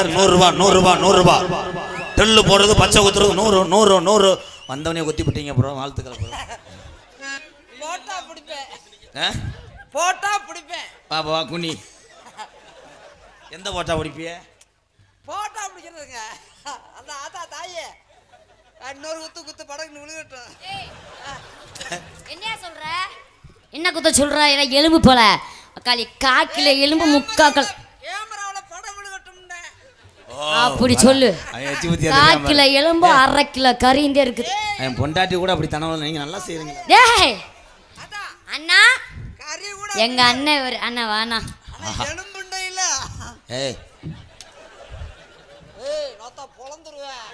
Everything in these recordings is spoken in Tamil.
சார் நூறுரூவா நூறுரூவா நூறுரூவா. டெல்லு போடுறது பச்சை குத்துறது நூறு நூறு நூறு. வந்தவனே குத்தி விட்டீங்க ப்ரோ வாழ்த்துக்கள் ப்ரோ போட்டா பிடிப்பேன். போட்டா பிடிப்பேன். வா வா குனி. எந்த போட்டா பிடிப்பிய? போட்டா பிடிக்கிறதுங்க. அந்த ஆத்தா தாயே. இன்னொரு குத்து குத்து படகுன்னு விழுகட்டும். என்னையா சொல்ற? என்ன குத்த சொல்ற? எலும்பு போல. அக்காளி காக்கில எலும்பு முக்காக்கள் அப்படி சொல்லு. ஊத்தி காக்கில எலும்பு அரை கிலோ கறிந்தே இருக்குது. என் பொண்டாட்டி கூட அப்படி தனவல நீங்க நல்லா செய்றீங்க டேய். அண்ணா. கறி கூட எங்க அண்ணன் இவரு. அண்ணா வாண்ணா ஆனா எலும்புண்டே இல்ல. ஏய். ஏய் நோத்தா பொழந்துருவேன்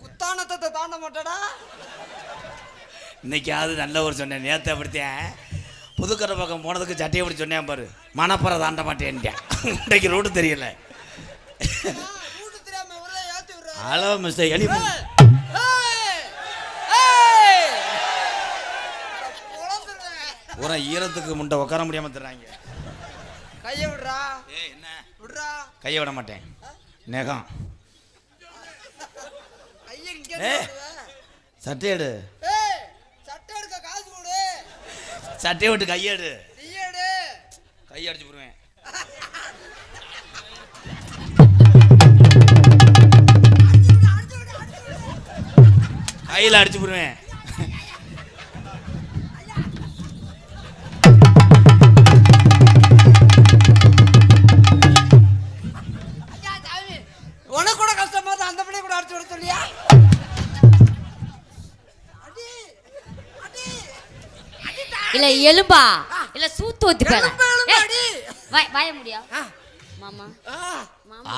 குத்தானத்தை தாண்ட மாட்டடா. இன்னைக்காவது நல்ல ஒரு சொன்னேன். நேற்று அப்படித்தேன். புதுக்கரை பக்கம் போனதுக்கு சட்டையை அப்படி சொன்னேன் பாரு. மணப்பறை தாண்ட மாட்டேன்ட்டேன். இன்னைக்கு ரோடு தெரியல. ஹலோ மிஸ்டர் எலி பொழந்துருவேன் பூரா ஈரத்துக்கு முண்டை உட்கார முடியாம தர்றாங்க கையை விடுறா. ஏய் என்ன? விடுறா. கையை விட மாட்டேன். நெகம். கையை இங்க ஏய். சட்டை எடு ஏய் சட்டை எடுக்க காசு கொடு சட்டையை விட்டு கையெடு. கை அடிச்சு போடுவேன். கையில் அடிச்சு போடுவேன். எலும்பா. இல்ல சூத்து அடி. வாய முடியா? மாமா.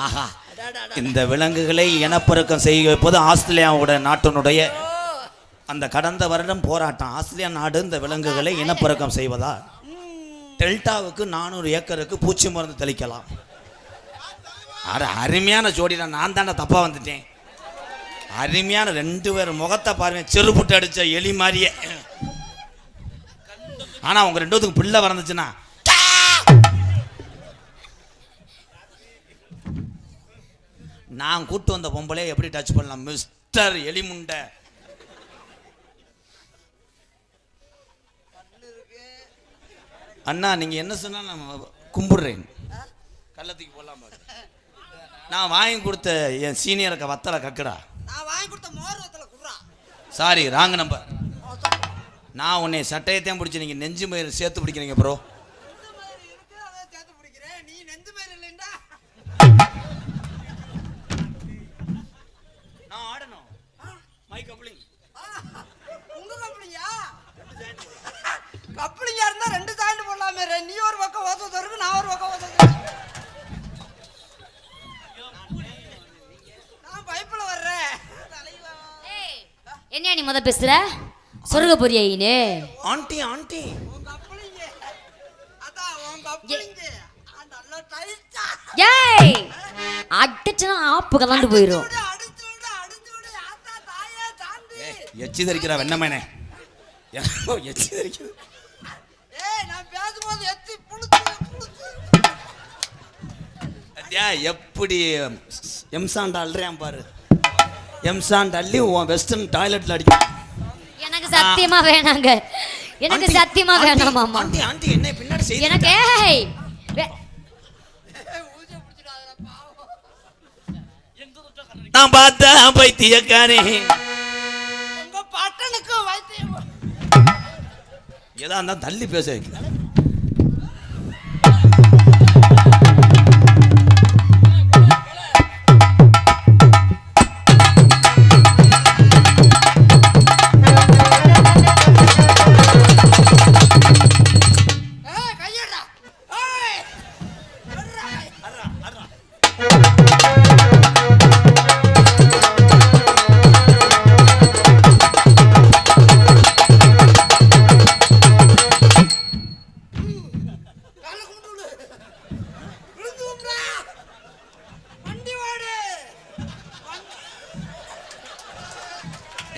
ஆஹா. இந்த விலங்குகளை இனப்பெருக்கம் செய்ய வைப்பது ஆஸ்திரேலியாவோட நாட்டினுடைய அந்த கடந்த வருடம் போராட்டம். ஆஸ்திரேலியா நாடு இந்த விலங்குகளை இனப்பெருக்கம் செய்வதா? டெல்டாவுக்கு நானூறு ஏக்கருக்கு பூச்சி மருந்து தெளிக்கலாம். அட அருமையான ஜோடிடா. நான் தானே தப்பா வந்துட்டேன். அருமையான ரெண்டு பேர் முகத்தை பாருங்க. செருப்புட்டு அடிச்ச எலி மாதிரியே. ஆனா உங்க ரெண்டு பேத்துக்கு பிள்ளை பிறந்துச்சுன்னா நான் கூட்டு வந்த பொம்பளைய எப்படி டச் பண்ணலாம்? மிஸ்டர் எலிமுண்டை. அண்ணா நீங்க என்ன சொன்னா நான் கும்பிடுறேன். கள்ளத்துக்கு போடலாம். நான் வாங்கி கொடுத்த என் சீனியருக்கு வத்தலை கக்குடா. நான் வாங்கி கொடுத்த மோர் வத்தல குடுறா. சாரி ராங் நம்பர் நான் உன்னை சட்டையத்தையும் பிடிச்சி நீங்க நெஞ்சு மயிர் சேர்த்து பிடிக்கிறீங்க ப்ரோ நெஞ்சு மயிறு இருக்கு அதை சேர்த்து பிடிக்கிறேன் நீ நெஞ்சு மயிறு இல்லைண்டா நான் ஆடணும். மை கப்ளிங் உங்க கப்பலிங்கா கப்பலிங்கா இருந்தா ரெண்டு ஜாயிண்ட் போடலாமே ரெ- நீ ஒரு பக்கம் இருக்கு நான் ஒரு பக்கம் ஓசத்து நான் பைப்பில் வர்றேன். தலைவா. என்னையா நீ முத பேசுற? சொருக போறியா ஈனு ஆண்டி ஆண்டி. ஏய் அடிச்சுனா ஆப்பு கலந்து தாண்டி எச்சி தரிக்கிறா வெண்ணமேனே எச்சி அத்தியா எப்படி எம்சாண்ட் அல்றான் பாரு. எம்சாண்ட் அள்ளி உன் வெஸ்டர்ன் டாய்லெட்ல அடிக்கும் சத்தியமா வேணாங்க. எனக்கு சத்தியமா வேணாம் மாமா. ஆண்டி ஆண்டி என்ன பின்னாடி செய்து எனக்கு ஏய் நான் பார்த்த பைத்தியக்காரே. உங்க பட்டனுக்கு வைத்தியம் ஏதா இருந்தா தள்ளி பேச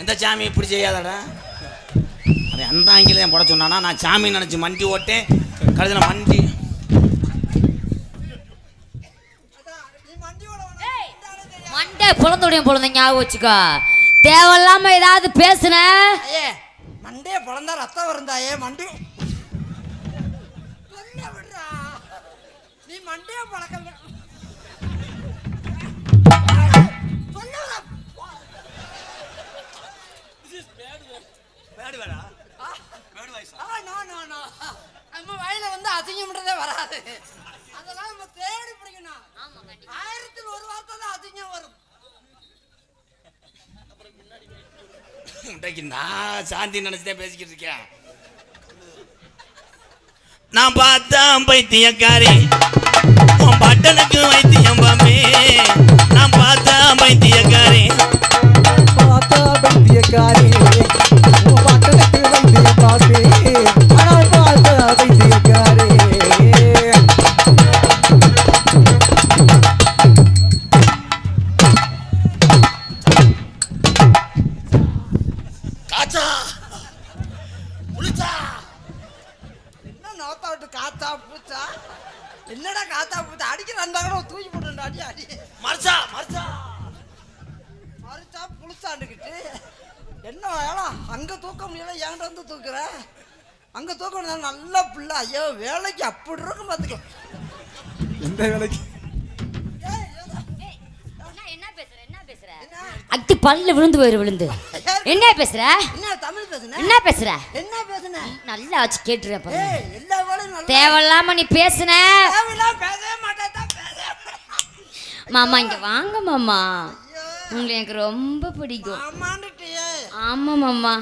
எந்த சாமி இப்படி செய்யாதடா? சொன்னானா நான் சாமி நினச்சி மண்டி ஓட்டேன் கடைசியில் மண்டி. மண்டே புலந்துடைய பொழுது ஞாபகம் வச்சுக்கோ. தேவையில்லாம ஏதாவது பேசுன? ஐயே மண்டைய பிறந்தா ரத்தம் வருந்தாயே மண்டி. நீ மண்டைய பழக்கம் நம்ம வயல வந்து அசிங்கம்ன்றதே வராது. அதெல்லாம் நம்ம தேடி பிடிக்கணும். ஆயிரத்தில் ஒரு வார்த்தை தான் அசிங்கம் வரும். இன்றைக்கு நான் சாந்தி நினச்சிதான் பேசிக்கிட்டு இருக்கேன். நான் பார்த்தா பைத்தியக்காரி. உன் பட்டனுக்கு வைத்தியம் பாமே. நான் பார்த்தா பைத்தியக்காரி. பார்த்தா வைத்தியக்காரி உன் பட்டணத்து வைத்திய பாப்பே அப்படி இருக்கும் பார்த்துக்க எந்த வேலைக்கு? என்ன பேசுற என்ன பேசுற அத்தி பல்ல விழுந்து போயிரு விழுந்து. என்ன பேசுற? என்ன தமிழ் பேசுன? என்ன பேசுற? என்ன பேசுன? நல்லா வச்சு கேட்டுறேன் பாரு. எல்லா வேலையும் தேவையில்லாம நீ பேசுன. பேசவே மாட்டேன் மாமா இங்க வாங்க மாமா. உங்களை எனக்கு ரொம்ப பிடிக்கும். ஆமா மாமா.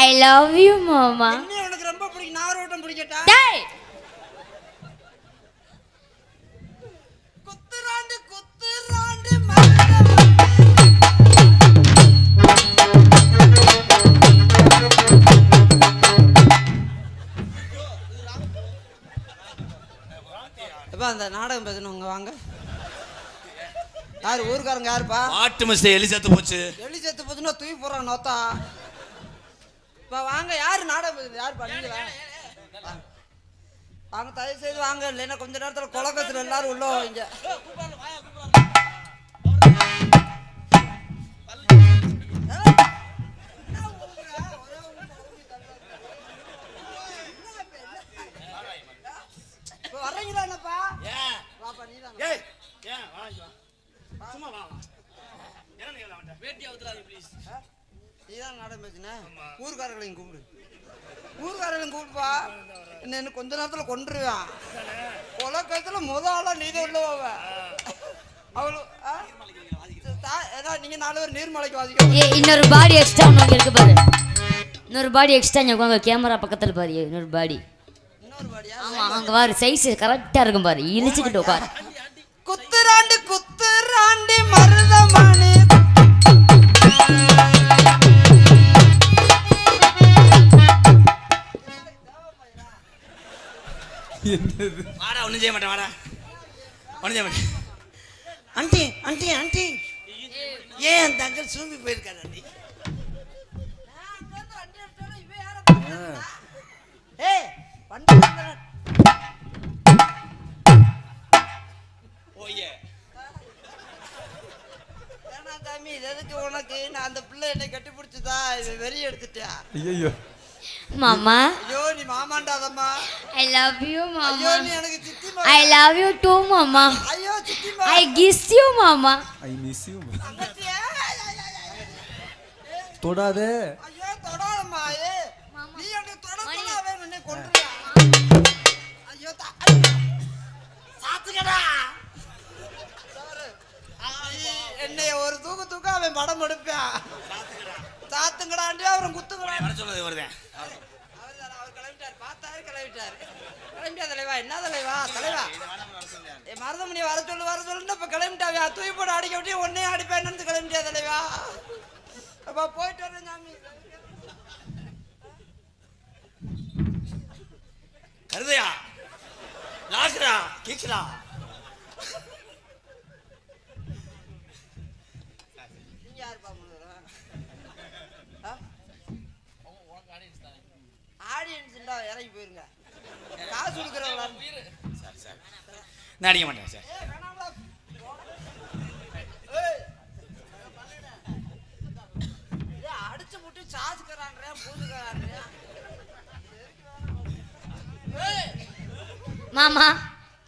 ஐ லவ் யூ மாமா. என்ன உனக்கு ரொம்ப பிடிக்கும். நாரோட்டம் பிடிக்கட்டா? வாங்க யார் ஊருக்காரங்க யாருப்பா? பாட்டு மிஸ்டர் எலி செத்து போச்சு. எலி செத்து போச்சுன்னா தூக்கி போடுறாங்க நோத்தா. இப்போ வாங்க யார் நாடகம் யார் பண்ணீங்களா வாங்க தயவு செய்து வாங்க இல்லைன்னா கொஞ்ச நேரத்தில் குலக்கத்தில் எல்லாரும் உள்ள வைங்க கொண்டுருவான் கொலக்கத்துல முத ஆளா நீ? தா- ஏதா நீங்க நாலு பேர் நீர்மலைக்கு வாசிக்க இன்னொரு பாடி எக்ஸ்ட்ரா ஒன்று இருக்கு பாரு. இன்னொரு பாடி எக்ஸ்ட்ரா இங்கே உட்காந்து கேமரா பக்கத்தில் பாரு. இன்னொரு பாடி இன்னொரு பாடியா ஆமா அங்க பாரு சைஸ் கரெக்டா இருக்கும் பாரு. இழிச்சுக்கிட்டு உட்காரு. குத்துராண்டி குத்துராண்டி மருதமணி. என்னது? வாடா ஒன்றும் செய்ய மாட்டேன் வாடா. ஒன்றும் செய்ய மாட்டேன். Aunty aunty aunty. ஏன் அந்த அங்கிள் சூம்பி போயிருக்காரு ஆண்டி? ஏய் ஓயே ஏன்னா சாமி இது எதுக்கு உனக்கு? நான் அந்த பிள்ளை என்னை கட்டி பிடிச்சதா? வெறி எடுத்துட்டா. ஐயோ மாமா. ஐயோ நீ மாமாண்டாதம்மா. ஐ லவ் யூ மாமா. ஐ லவ் யூ டூ மாமா ஐயோ சித்தி ஐ கிஸ் யூ மாமா ஐ மிஸ் யூ. தொடாத. என்னைய ஒரு தூக்கு தூக்க அவன் படம் எடுப்பான் சாத்துங்கடாண்டி அவன் குத்துங்கடா. சொன்னது வருதேன் தலைவா என்ன தலைவா தலைவா? ஏ மருதமணி வர சொல்லு வர சொல்லுன்னு இப்ப கிளம்பிட்டாவே? தூக்கி போட்டு அடிக்க விட்டு ஒன்னே அடிப்பேன்னு கிளம்பிட்டியா தலைவா? அப்பா போயிட்டு வரேன் சாமி. கருதையா? முதல்ல? ஆ? ஆடியன்ஸ் இறங்கி போயிருங்க. காசு கொடுக்குறவங்களா நான் அடிக்க மாட்டேன் சார். அடிச்சு முட்டி சாச்சுக்கிறான்றேன் பூஜுக்கிறான்றேன் மாமா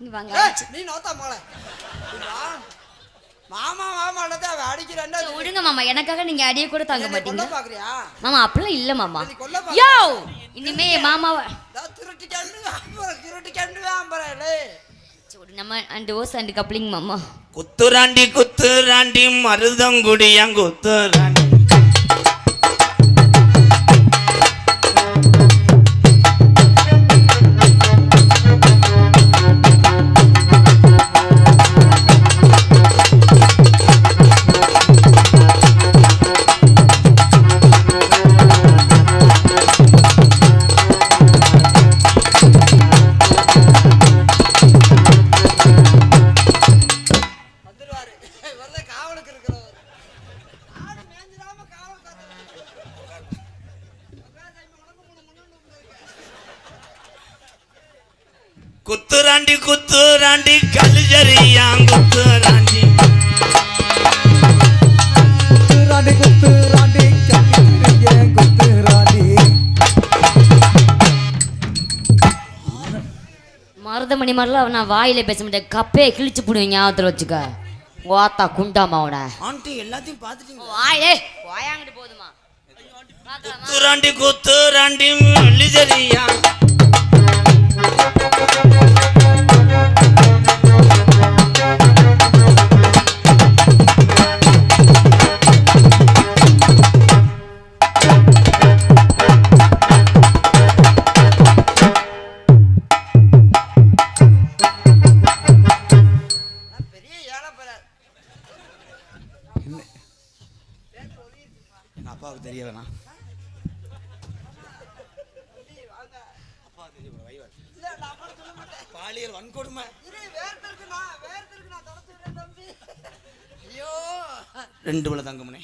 இங்க வாங்க. நீ நோத்தா மோளை மாமா மாமானதை அவன் அடிக்கிறான்னா விடுங்க மாமா எனக்காக நீங்க அடிய கூட தாங்க மாட்டீங்க. பாக்குறியா? மாமா அப்படிலாம் இல்ல மாமா? யோ இனிமே மாமாவை திருட்டு கண்டு ஆம்பரம் திருட்டு கண்டு சரி, நம்ம அண்ட் ஓஸ் அண்ட் கப்ளிங் மாமா. குத்துராண்டி குத்துராண்டி மருதங்குடியாங் மருதமணி மாதிரிலாம் நான் வாயில பேச மாட்டேன். கப்பையை கிழிச்சு போடுவேன் ஞாபகத்தில் வச்சுக்க. ஓத்தா குண்டாமா அவனை ஆண்டி எல்லாத்தையும் பார்த்துட்டீங்க வாயிலே வாயாங்கிட்டு போதுமா. குத்துராண்டி குத்துராண்டி கல்ஜரியா நான் ரெண்டு வில தங்கமனே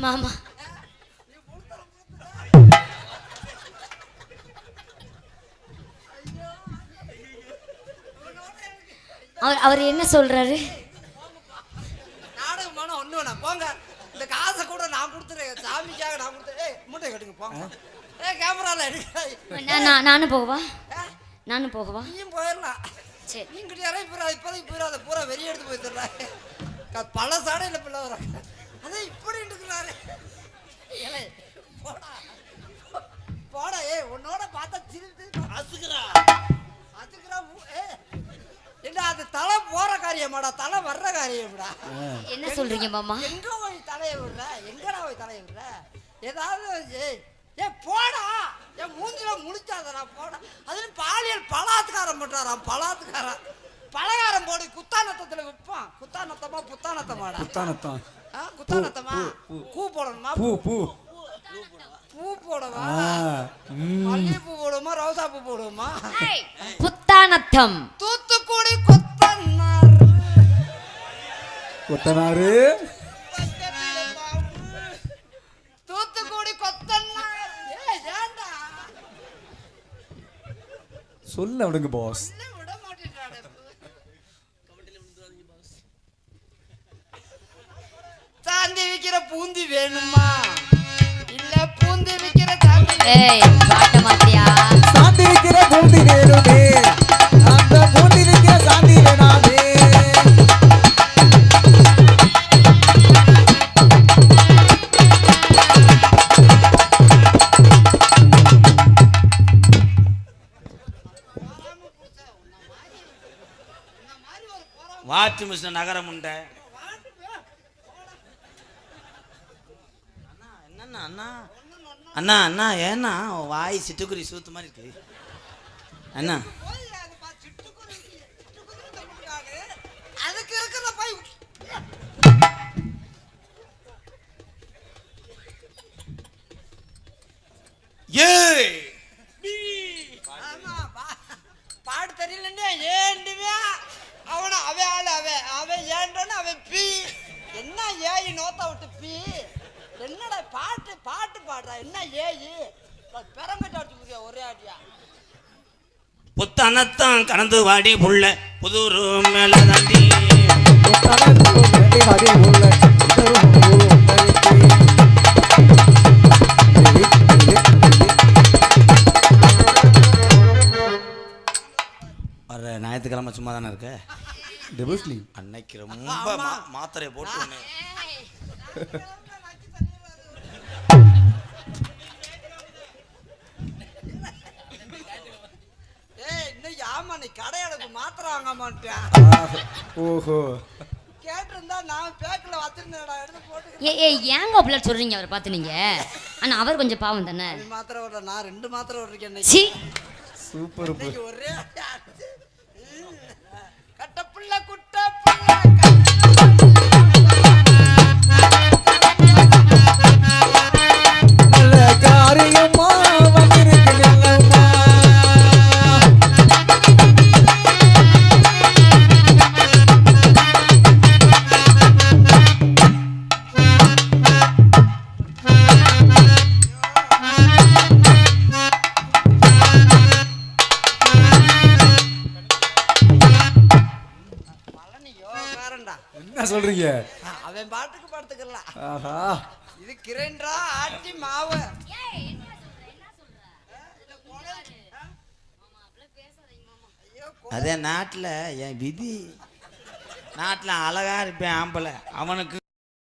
மாமா. அவர் அவர் என்ன சொல்றாரு நாடகமான ஒண்ணு வேணாம் போங்க இந்த காசை கூட நான் கொடுத்துறேன் சாமிக்காக நான் கொடுத்துறேன் ஏய் மூட்டை கட்டுங்க போங்க ஏ கேமரால எடுக்க நான் நான் நானும் போகவா? நானும் போகவா? நீயும் போயிடலாம் சரி. நீங்க யாரும் இப்போ இப்போதைக்கு போயிடாத பூரா வெறி எடுத்து போயிடுறாரு பல சாடையில் பிள்ளை வர அதே இப்படி இருக்கிறாரு ஏலே, போடா. போடா ஏ உன்னோட பார்த்தா திருட்டு அசுக்குறா. அசுக்குறா ஏ. என்ன அது தலை போற காரியமாடா தலை வர்ற காரியம்டா. என்ன சொல்றீங்க மாமா? எங்க போய் தலையை விடுற? எங்கடா போய் தலையை விடுற? ஏதாவது ஏய் ஏ போடா. என் மூஞ்சில முழிச்சாதடா போடா. அதுல பாலியல் பலாத்காரம் பண்றாராம் பலாத்காரம். பலகாரம் போடு குத்தானத்தத்துல விற்பான் குத்தானத்தமா புத்தானத்தமாடா புத்தானத்தான் ஆ, குத்தானத்தமா பூ, பூ. பூ போடணுமா? பூ பூ. பூ போடவா? மல்லிகைப்பூ போடுமா ரோசா பூ போடுமா புத்தானத்தம் தூத்துக்குடி கொத்தனார். கொத்தனாரு. சொல்ல விடுங்க பாஸ். சாந்தி விக்கிற பூந்தி வேணுமா? இல்ல பூந்தி விக்கிற சாந்தி ஏய் பாட்ட மாத்தியா சாந்தி இருக்கிற பூந்தி வேணுமே. அண்ணா அண்ணா? அண்ணா அண்ணா ஏண்ணா? வாய் சிட்டுக்குருவி சூத்து மாதிரி இருக்கு. அண்ணா. பா. பாடு தெரியலன்னே ஏண்டுவே அவன அவன் ஆளு அவன் அவன் ஏண்டோன்னு அவன் பீ. என்ன ஏயி நோத்த விட்டு பீ? என்னடா பாட்டு பாட்டு பாடுறா? என்ன ஏயி பெரங்கட்ட அடிச்சு புரியா ஒரே அடியா புத்தனத்தான் கணந்து வாடி புள்ள புதூரு மேல தண்டி முத்தனத்தோடு நெடி வடி உள்ள ஞாயிற்றுக்கிழமை சும்மா தானே இருக்க? டபுள் ஸ்லீவ் அன்னைக்கு ரொம்ப மாத்திரையை போட்டு ஓஹோ. கேட்டிருந்தா நான் பேக்கில் வச்சிருந்தேன்டா எடுத்து போட்டு. ஏ ஏ ஏங்க அப்படிலாம் சொல்றீங்க அவரை பார்த்து அவர் கொஞ்சம் பாவம் தானே? நீ மாத்திரை விடுற நான் ரெண்டு மாத்திரை சி. சூப்பர் இன்னைக்கு ஒரே. கட்ட குட்ட புள்ள நல்ல ஆஹா. இது கிரைண்டரா ஆட்டி மாவு? அதே நாட்டில் என் விதி. நாட்டில் அழகா இருப்பேன் ஆம்பளை. அவனுக்கு